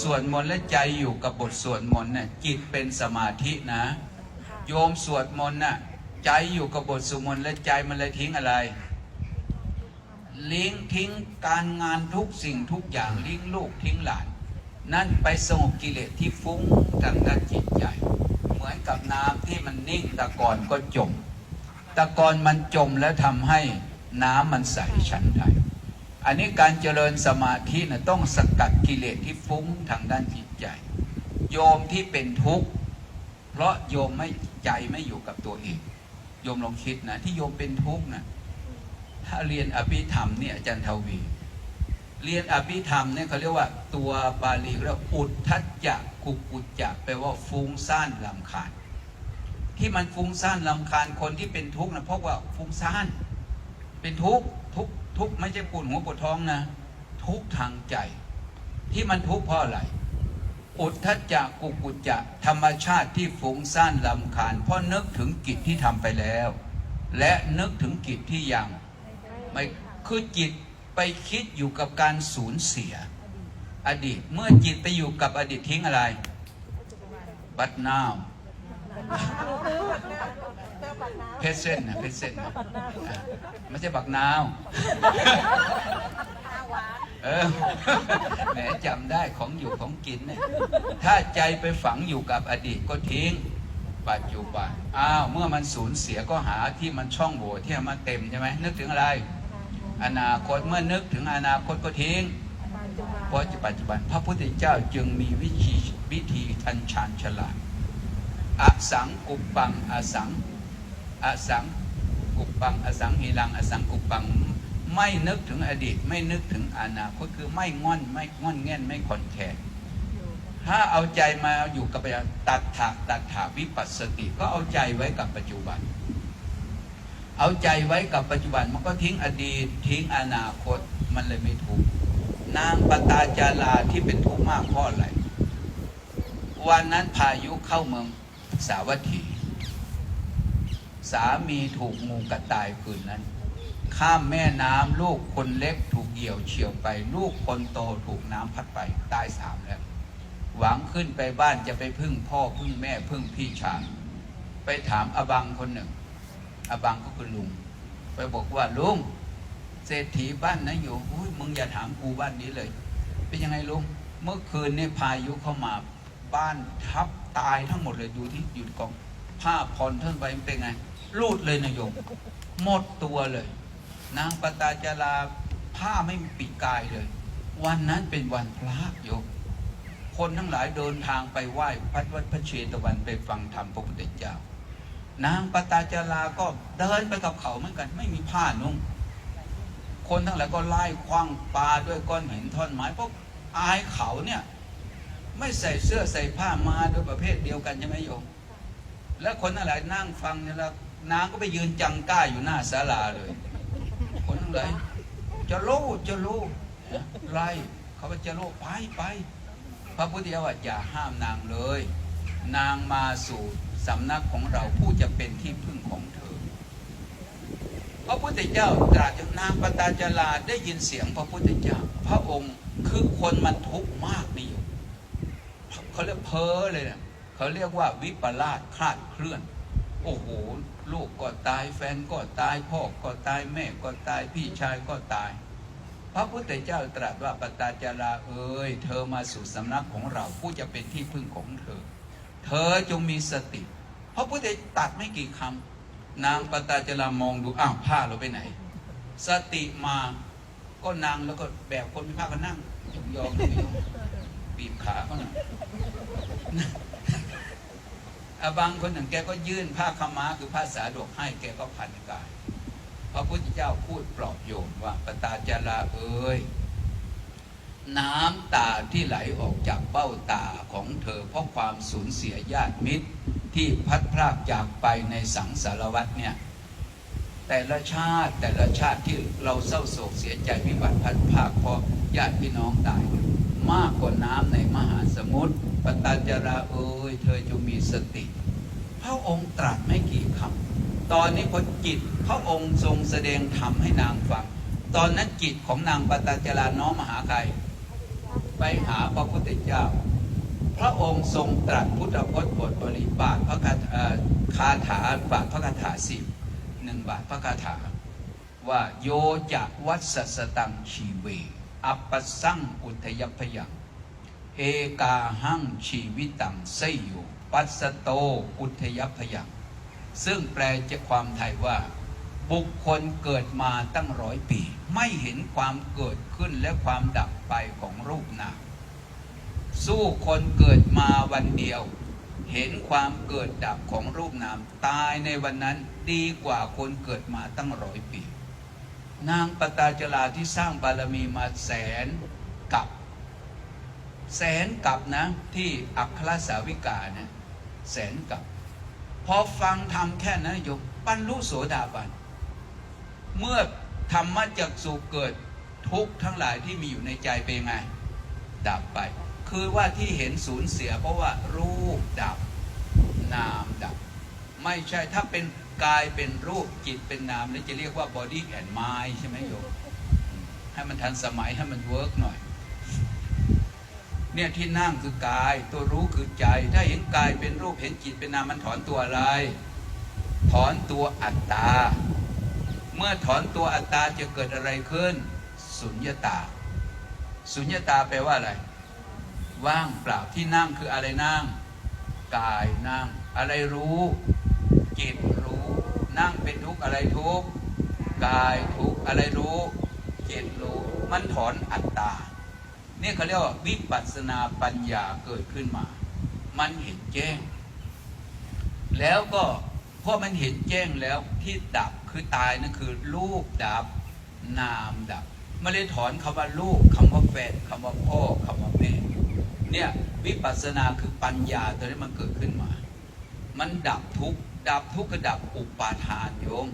สวดมนต์และใจอยู่กับบทสวดมนต์น่ะจิตเป็นสมาธินะ โยมสวดมนต์น่ะใจอยู่กับบทสวดมนต์และใจมันเลยทิ้งอะไรลิงทิ้งการงานทุกสิ่งทุกอย่างลิงลูกทิ้งหลาน นั่นไปสงบกิเลสที่ฟุ้งทางด้านจิตใจ เหมือนกับน้ำที่มันนิ่งแตะกอนก็จมแตะกอนมันจมแล้วทำให้น้ำมันใสฉันใด อันนี้การเจริญสมาธินะต้องสกัดกิเลสที่ฟุ้งทางด้านจิตใจ โยมที่เป็นทุกข์เพราะโยมไม่ใจไม่อยู่กับตัวเอง โยมลองคิดนะที่โยมเป็นทุกข์นะถ้าเรียนอภิธรรมเนี่ยอาจารย์ทวี เรียนอภิธรรมเนี่ยเขาเรียกว่าตัวบาลีเรียกอุทธัจจะกุกุจจะแปลว่าฟุ้งซ่านลำคาญ ที่มันฟุ้งซ่านลำคาญคนที่เป็นทุกข์นะเพราะว่าฟุ้งซ่าน เป็นทุกข์ทุกข์ ทุกไม่ใช่ปวดหัวปวดท้องนะ ทุกทางใจ ที่มันทุกข์เพราะอะไร อุทธจจะกุกุจจะธรรมชาติที่ฟุ้งซ่านลำคาญ เพราะนึกถึงกิจที่ทำไปแล้ว และนึกถึงกิจที่ยังไม่คือจิตไปคิดอยู่กับการสูญเสีย อดีตเมื่อจิตไปอยู่กับอดีตทิ้งอะไร บัดนาว เพชรเส้นนะเพชรเส้นนะอะไม่ใช่บักนาว เออแหมจำได้ของอยู่ของกินเนี่ยถ้าใจไปฝังอยู่กับอดีตก็ทิ้ง ปัจจุบันอ้าวเมื่อมันสูญเสียก็หาที่มันช่องโหว่ที่มันเต็มใช่ไหมนึกถึงอะไร อนาคตเมื่อนึกถึงอนาคตก็ทิ้งเพราะปัจจุบัน พระพุทธเจ้าจึงมีวิธีวิธีทันชาญฉลาดอสังกุปปังอสัง อสังกุปปัง อสังหิรัง อสังกุปปัง ไม่นึกถึงอดีต ไม่นึกถึงอนาคตคือไม่ง่อนไม่ง่อนแง่นไม่คอนแคลนถ้าเอาใจมาอยู่กับปัจจุบันตัดถาตัดถาวิปัสสติก็เอาใจไว้กับปัจจุบัน เอาใจไว้กับปัจจุบันมันก็ทิ้งอดีตทิ้งอนาคตมันเลยไม่ทุกข์นางปตาจาราที่เป็นทุกข์มากเพราะอะไรวันนั้นพายุเข้าเมืองสาวัตถี สามีถูกงูกัดตายคืนนั้น ข้ามแม่น้ำลูกคนเล็กถูกเหี่ยวเฉียวไป ลูกคนโตถูกน้ำพัดไปตายสามแล้ว หวังขึ้นไปบ้านจะไปพึ่งพ่อพึ่งแม่พึ่งพี่ชายไปถามอบังคนหนึ่ง อบังก็คือลุง ไปบอกว่าลุงเศรษฐีบ้านนะอยู่อุ้ยมึงอย่าถามกูบ้านนี้เลย เป็นยังไงลุงเมื่อคืนเนี่ยพายุเข้ามาบ้านทับตายทั้งหมดเลยดูที่หยุดกองผ้าผ่อนท่านไปเป็นไง รูดเลยนะโยมหมดตัวเลย นางปตาจาราผ้าไม่มีปีกกายเลย วันนั้นเป็นวันพระโยมคนทั้งหลายเดินทางไปไหว้พระวัดพระเชตวันไปฟังธรรมพระพุทธเจ้า นางปตาจาราก็เดินไปกับเขาเหมือนกัน ไม่มีผ้านุ่งคนทั้งหลายก็ไล่คว้างปลาด้วยก้อนหินท่อนไม้เพราะอายเขาเนี่ย ไม่ใส่เสื้อใส่ผ้ามาโดยประเภทเดียวกันใช่ไหมโยม แล้วคนทั้งหลายนั่งฟังเนี่ยแล้ว นางก็ไปยืนจังก้าอยู่หน้าศาลาเลย คนทั้งหลายจะโลจะโลไล่เขาก็จะโลไปไป พระพุทธเจ้าอย่าห้ามนางเลย นางมาสู่สำนักของเราผู้จะเป็นที่พึ่งของเธอ พระพุทธเจ้าตรัสนางปตาจาราได้ยินเสียงพระพุทธเจ้า พระองค์คือคนมันทุกข์มากนี่อยู่เขาเรียกเพ้อเลยนะเขาเรียกว่าวิปลาสคลาดเคลื่อน โอ้โห ลูกก็ตายแฟนก็ตายพ่อก็ตายแม่ก็ตายพี่ชายก็ตาย พระพุทธเจ้าตรัสว่าปตาจาราเอ้ยเธอมาสู่สำนักของเราผู้จะเป็นที่พึ่งของเธอ เธอจงมีสติ พระพุทธเจ้าตัดไม่กี่คำนางปตาจารามองดูอ้าวผ้าเราไปไหน สติมาก็นางแล้วก็แบบคนมีผ้าก็นั่งยองยองบีบขาเขาหน่อย บางคนหนึ่งแกก็ยื่นผ้าขม้าคือผ้าสาดกให้แกก็พันกาย พระพุทธเจ้าพูดปลอบโยนว่าปตาจาราเอ้ยน้ำตาที่ไหลออกจากเบ้าตาของเธอ เพราะความสูญเสียญาติมิตรที่พัดพรากจากไปในสังสารวัฏเนี่ย แต่ละชาติแต่ละชาติที่เราเศร้าโศกเสียใจวิบัติพัดภาคเพราะญาติพี่น้องตาย มากกว่าน้ำในมหาสมุทรปตาจาราเอ้ยเธอจงมีสติ พระองค์ตรัสไม่กี่คำตอนนี้พอจิตพระองค์ทรงแสดงธรรมให้นางฟัง ตอนนั้นจิตของนางปตาจาราน้อมมหาใครไปหาพระพุทธเจ้า พระองค์ทรงตรัสพุทธพจน์บทบริบาทพระคาถาคาถาบาทพระคาถาสิบหนึ่งบาทพระคาถา ว่าโยจะวัสสตังชีเว อัปปสังอุทยพยังเอกาหังชีวิตังไสโยปัสสโตอุทยพยังซึ่งแปลจากความไทยว่า บุคคลเกิดมาตั้งร้อยปี ไม่เห็นความเกิดขึ้นและความดับไปของรูปนามสู้คนเกิดมาวันเดียว เห็นความเกิดดับของรูปนามตายในวันนั้นดีกว่าคนเกิดมาตั้งร้อยปี นางปตาจลาที่สร้างบารมีมาแสนกับแสนกับนะ ที่อัครสาวิกาเนี่ยแสนกับ พอฟังทำแค่นั้นโยมบรรลุโสดาบัน เมื่อธรรมจักสุเกิดทุกทั้งหลายที่มีอยู่ในใจเป็นไง ดับไป คือว่าที่เห็นสูญเสียเพราะว่ารูปดับ นามดับ ไม่ใช่ถ้าเป็น กายเป็นรูปจิตเป็นนามแล้วจะเรียกว่า body and mind ใช่ไหมโยมให้มันทันสมัยให้มันเวิร์กหน่อย เนี่ยที่นั่งคือกาย ตัวรู้คือใจ ถ้าเห็นกายเป็นรูปเห็นจิตเป็นนามมันถอนตัวอะไร ถอนตัวอัตตา เมื่อถอนตัวอัตตาจะเกิดอะไรขึ้น สุญญตา สุญญตาแปลว่าอะไร ว่างเปล่าที่นั่งคืออะไรนั่ง กายนั่ง อะไรรู้จิต นั่งเป็นทุกข์อะไรทุกข์กายทุกข์อะไรรู้จิตรู้มันถอนอัตตาเนี่ยเขาเรียกว่าวิปัสสนาปัญญาเกิดขึ้นมา มันเห็นแจ้ง แล้วก็พอมันเห็นแจ้งแล้วที่ดับคือตายนั่นคือลูกดับนามดับไม่ได้ถอนคำว่าลูกคำว่าแฟนคำว่าพ่อคำว่าแม่เนี่ยวิปัสสนาคือปัญญาตัวนี้มันเกิดขึ้นมา มันดับทุกข์ ดับทุกข์ก็ดับอุปาทานโยม